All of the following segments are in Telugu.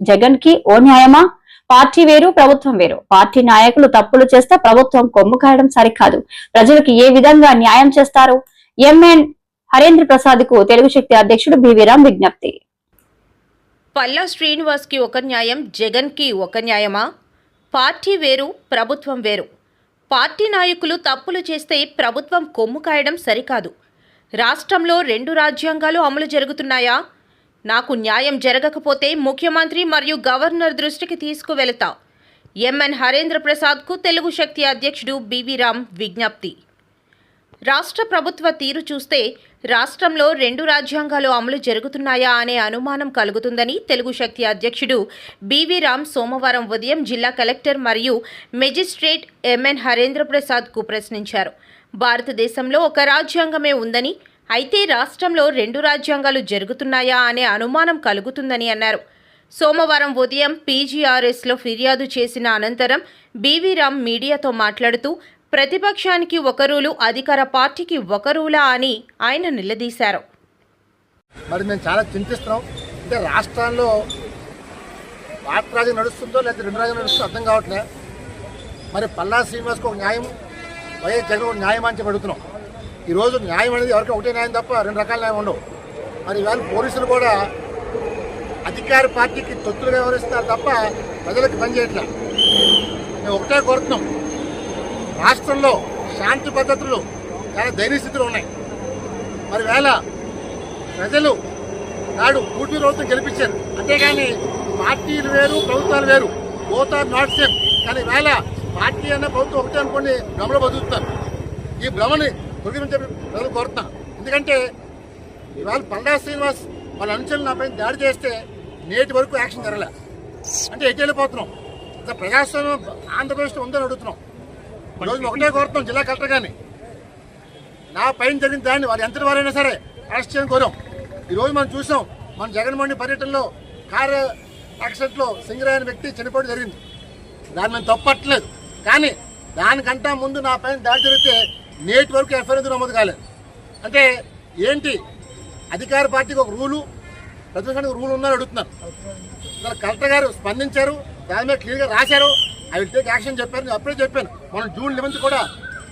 జగన్కి ఓ న్యాయమా? పార్టీ వేరు ప్రభుత్వం వేరు. పార్టీ నాయకులు తప్పులు చేస్తే ప్రభుత్వం కొమ్ము కాయడం సరికాదు. ప్రజలకు ఏ విధంగా న్యాయం చేస్తారు? ఎంఎన్ హరేంద్ర ప్రసాద్కు తెలుగు శక్తి అధ్యక్షుడు బివిరామ్ విజ్ఞప్తి. పల్లా శ్రీనివాస్కి ఒక న్యాయం జగన్కి ఒక న్యాయమా? పార్టీ వేరు ప్రభుత్వం వేరు. పార్టీ నాయకులు తప్పులు చేస్తే ప్రభుత్వం కొమ్ము కాయడం సరికాదు. రాష్ట్రంలో రెండు రాజ్యాంగాలు అమలు జరుగుతున్నాయా? నాకు న్యాయం జరగకపోతే ముఖ్యమంత్రి మరియు గవర్నర్ దృష్టికి తీసుకువెళతా. ఎంఎన్ హరేంద్ర ప్రసాద్కు తెలుగు శక్తి అధ్యక్షుడు బివి రామ్ విజ్ఞప్తి. రాష్ట్ర ప్రభుత్వ తీరు చూస్తే రాష్ట్రంలో రెండు రాజ్యాంగాలు అమలు జరుగుతున్నాయా అనే అనుమానం కలుగుతుందని తెలుగు శక్తి అధ్యక్షుడు బివి రామ్ సోమవారం ఉదయం జిల్లా కలెక్టర్ మరియు మెజిస్ట్రేట్ ఎంఎన్ హరేంద్ర ప్రసాద్కు ప్రశ్నించారు. భారతదేశంలో ఒక రాజ్యాంగమే ఉందని అయితే రాష్ట్రంలో రెండు రాజ్యాంగాలు జరుగుతున్నాయా అనే అనుమానం కలుగుతుందని అన్నారు. సోమవారం ఉదయం పీజీఆర్ఎస్లో ఫిర్యాదు చేసిన అనంతరం బీవీ రామ్ మీడియాతో మాట్లాడుతూ ప్రతిపక్షానికి ఒక రూలు అధికార పార్టీకి ఒక రూలా అని ఆయన నిలదీశారు. మరి మేము చాలా చింతిస్తున్నాం. అంటే రాష్ట్రాల్లో భారత రాజ్యం నడుస్తుందో లేదా రెండు రాజ్యం నడుస్తుందో అర్థం కావట్లే. మరి పల్లా శ్రీనివాస్కి ఒక న్యాయం వైఎస్ జగన్ న్యాయం అని చెప్పి అడుగుతున్నాం. ఈరోజు న్యాయం అనేది ఎవరికి ఒకటే న్యాయం తప్ప రెండు రకాల న్యాయం ఉండవు. మరి ఇవాళ పోలీసులు కూడా అధికార పార్టీకి తొత్తులు వ్యవహరిస్తారు తప్ప ప్రజలకు పనిచేయట్లే మేము ఒకటే కోరుతున్నాం. రాష్ట్రంలో శాంతి పద్ధతులు చాలా ధైర్య ఉన్నాయి. మరి వేళ ప్రజలు నాడు కూటమి ప్రభుత్వం గెలిపించారు. అంతేగాని పార్టీలు వేరు ప్రభుత్వాలు వేరు. బోత్ ఆర్ నాట్ సేమ్ కానీ వేళ పార్టీ అన్న ప్రభుత్వం ఒకటే అనుకోండి భ్రమలో బతుకుతారు. ఈ భ్రమని తొలగించే ప్రజలు కోరుతున్నా. ఎందుకంటే ఇవాళ పల్లా శ్రీనివాస్ వాళ్ళ అనుచరులు నాపై దాడి చేస్తే నేటి వరకు యాక్షన్ జరగలే. అంటే ఎటు వెళ్ళిపోతున్నాం? ఇంకా ప్రజాస్వామ్యం ఆంధ్రప్రదేశ్లో ఉందని అడుగుతున్నాం. రోజు ఒకటే కోరుతున్నాం జిల్లా కలెక్టర్ కానీ నా పైన జరిగిన దాన్ని వారు ఎంత వారైనా సరే అరెస్ట్ చేయని కోరాం. ఈరోజు మనం చూసాం మన జగన్మోహన్ పర్యటనలో కారు యాక్సిడెంట్లో సింగరాయన వ్యక్తి చనిపోవడం జరిగింది. దాన్ని మేము తప్పట్లేదు. కానీ దానికంటా ముందు నా పైన దాడి జరిగితే నేటి వరకు ఎఫ్ఐఆర్ ఎందుకు నమోదు కాలేదు అంటే ఏంటి? అధికార పార్టీకి ఒక రూలు ప్రతిపక్షానికి రూల్ ఉన్నారని అడుగుతున్నారు. ఇవాళ కలెక్టర్ గారు స్పందించారు దాని మీద క్లియర్గా రాశారు. ఐ విల్ టేక్ యాక్షన్ చెప్పారు నేను అప్పుడే చెప్పాను. మనం జూన్ లెవెన్త్ కూడా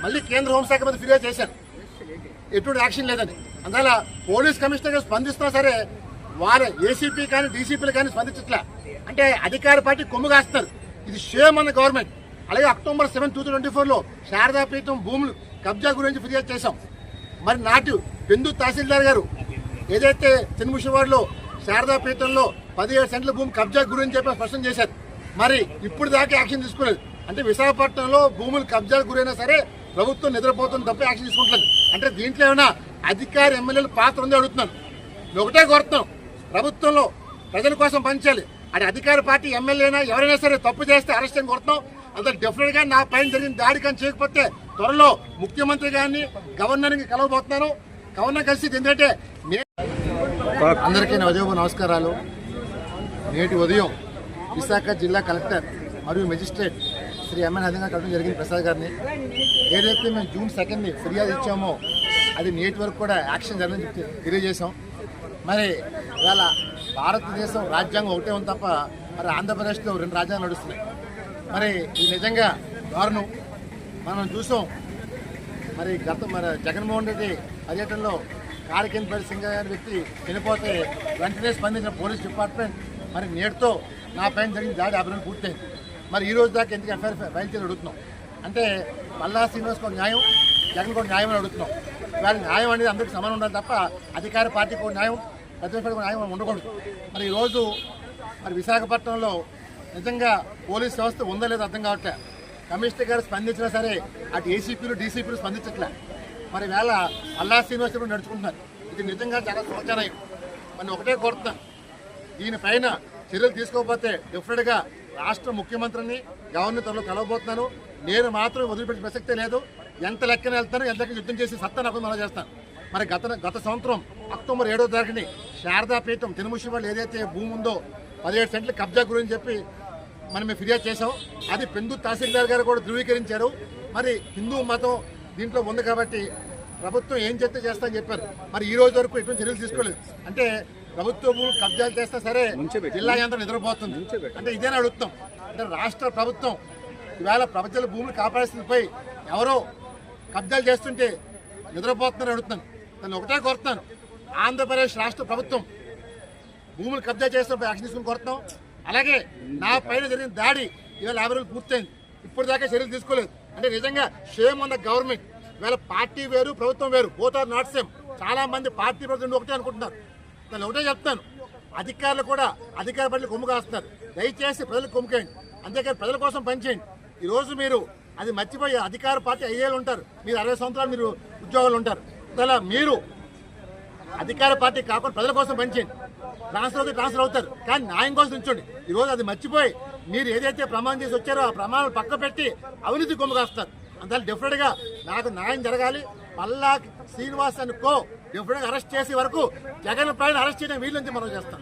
మళ్ళీ కేంద్ర హోంశాఖ మీద ఫిర్యాదు చేశాను ఎటువంటి యాక్షన్ లేదని. అందువల్ల పోలీస్ కమిషనర్ గారు స్పందిస్తున్నా సరే వారు ఏసీపీ కానీ డీసీపీలు కానీ స్పందించట్లే. అంటే అధికార పార్టీ కొమ్ము కాస్తున్నారు. ఇది షేమ్ అన్న గవర్నమెంట్. అలాగే అక్టోబర్ సెవెన్ టూ ట్వంటీ ఫోర్లో శారదాపీఠం భూములు కబ్జా గురించి ఫిర్యాదు చేశాం. మరి నాటి పెందు తహసీల్దార్ గారు ఏదైతే చిన్నముషివాడలో శారదాపీఠంలో పదిహేడు సెంట్ల భూమి కబ్జా గురించి చెప్పి స్పష్టం చేశారు. మరి ఇప్పుడు దాకా యాక్షన్ తీసుకోలేదు అంటే విశాఖపట్నంలో భూములు కబ్జాకు గురైనా సరే ప్రభుత్వం నిద్రపోతుంది తప్ప యాక్షన్ తీసుకుంటుంది అంటే దీంట్లో ఏమైనా అధికార ఎమ్మెల్యేల పాత్ర ఉందో అడుగుతున్నాను. ఒకటే కోరుతున్నాం. ప్రభుత్వంలో ప్రజల కోసం పనిచేయాలి. అది అధికార పార్టీ ఎమ్మెల్యేనా ఎవరైనా సరే తప్పు చేస్తే అరెస్ట్ అని కోరుతున్నాం. అంత డెఫినెట్గా నా పైన జరిగిన దాడి కానీ చేయకపోతే త్వరలో ముఖ్యమంత్రి గారిని గవర్నర్ని కలవబోతున్నాను గవర్నర్ కలిసి ఎందుకంటే నే- అందరికీ నా ఉదయం నమస్కారాలు. నేటి ఉదయం విశాఖ జిల్లా కలెక్టర్ మరియు మెజిస్ట్రేట్ శ్రీ ఎంఎన్ హదంగా కలవడం జరిగింది ప్రసాద్ గారిని. ఏదైతే మేము జూన్ సెకండ్ని ఫిర్యాదు ఇచ్చామో అది నేటి వరకు కూడా యాక్షన్ జరగని చెప్పి తెలియజేశాం. మరి ఇవాళ భారతదేశం రాజ్యాంగం ఒకటే ఉంది తప్ప మరి ఆంధ్రప్రదేశ్లో రెండు రాజ్యాంగాలు నడుస్తున్నాయి. మరి ఇది నిజంగా దారుణం. మనం చూసాం. మరి గత మరి జగన్మోహన్ రెడ్డి పర్యటనలో కారు కింద పడి అనే వ్యక్తి చనిపోతే వెంటనే స్పందించిన పోలీస్ డిపార్ట్మెంట్ మరి నేటితో నా పైన జరిగిన దాడి అభివృద్ధి పూర్తయింది. మరి ఈ రోజు దాకా ఎందుకు ఎఫ్ఐఆర్ ఫైల్ చేసి అడుగుతున్నాం. అంటే పల్లా శ్రీనివాస్కి కూడా న్యాయం జగన్ కూడా న్యాయం అని అడుగుతున్నాం. ఇవాళ న్యాయం అనేది అందరికీ సమానం ఉండాలి తప్ప అధికార పార్టీకి ఒక న్యాయం ప్రతిపక్షానికి న్యాయం ఉండకూడదు. మరి ఈరోజు మరి విశాఖపట్నంలో నిజంగా పోలీస్ వ్యవస్థ ఉందో లేదా అర్థం కావట్లేదు కమిషనర్ గారు స్పందించినా సరే అటు ఏసీపీలు డీసీపీలు స్పందించట్లే. మరి వేళ అల్లా శ్రీనివాస్ నడుచుకుంటున్నారు. ఇది నిజంగా చాలా శోచనీయం మరి ఒకటే కోరుతున్నాను దీనిపైన చర్యలు తీసుకోకపోతే డెఫినెట్గా రాష్ట్ర ముఖ్యమంత్రిని గవర్నర్ త్వరలో కలవబోతున్నాను. నేను మాత్రం వదిలిపెట్టిన ప్రసక్తే లేదు. ఎంత లెక్కన వెళ్తాను ఎంత లెక్కన యుద్ధం చేసి సత్తా నాకు మనం చేస్తాను. మరి గత గత సంవత్సరం అక్టోబర్ ఏడో తారీఖుని శారదాపీఠం తినుముషి వాళ్ళు ఏదైతే భూమి ఉందో పదిహేడు సెంట్ల కబ్జా గురించి చెప్పి మనం మేము ఫిర్యాదు చేసాం అది పెందు తహసీల్దార్ గారు కూడా ధృవీకరించారు. మరి హిందూ మతం దీంట్లో ఉంది కాబట్టి ప్రభుత్వం ఏం చెప్తే చేస్తా అని చెప్పారు. మరి ఈ రోజు వరకు ఎటువంటి చర్యలు తీసుకోలేదు. అంటే ప్రభుత్వ భూములు కబ్జాలు చేస్తే సరే జిల్లా యంత్రం నిద్రపోతుంది. అంటే ఇదేనా అడుగుతాం అంటే రాష్ట్ర ప్రభుత్వం ఇవాళ ప్రజల భూములు కాపాడాల్సింది పోయి ఎవరో కబ్జాలు చేస్తుంటే నిద్రపోతున్నారని అడుగుతాను నేను ఒకటే కోరుతున్నాను. ఆంధ్రప్రదేశ్ రాష్ట్ర ప్రభుత్వం భూములు కబ్జా చేస్తున్నప్పుడు యాక్షన్ తీసుకుని కోరుతున్నాం. అలాగే నా పైన జరిగిన దాడి ఇవాళ యాభై రోజులు పూర్తయింది. ఇప్పుడు దాకా చర్యలు తీసుకోలేదు. అంటే నిజంగా షేమ్ ఉన్న గవర్నమెంట్ ఇవాళ పార్టీ వేరు ప్రభుత్వం వేరు. బోత్ ఆర్ నాట్ సేమ్ చాలా మంది పార్టీ ప్రభుత్వం ఒకటే అనుకుంటున్నారు. నేను ఒకటే చెప్తాను. అధికారులు కూడా అధికార పనులు కొమ్ము కాస్తున్నారు. దయచేసి ప్రజలకు కొమ్ముకేయండి అంతేకాదు ప్రజల కోసం పనిచేయండి ఈరోజు మీరు అది మర్చిపోయి అధికార పార్టీ ఐదేళ్ళు ఉంటారు. మీరు అరవై సంవత్సరాలు మీరు ఉద్యోగాలు ఉంటారు. అలా మీరు అధికార పార్టీ కాకుండా ప్రజల కోసం పనిచేయండి ట్రాన్స్ఫర్ అవుతే ట్రాన్స్ఫర్ అవుతారు. కానీ న్యాయం కోసం ఉంచండి ఈరోజు అది మర్చిపోయి మీరు ఏదైతే ప్రమాణం చేసి వచ్చారో ఆ ప్రమాణాలు పక్క పెట్టి అవినీతి కొమ్ము కాస్తారు అందువల్ల నాకు న్యాయం జరగాలి. పల్లా శ్రీనివాస్ అని కో డెఫినెట్గా అరెస్ట్ చేసే వరకు జగన్ పైన అరెస్ట్ చేయడం వీళ్ళంతా మనం చేస్తాం.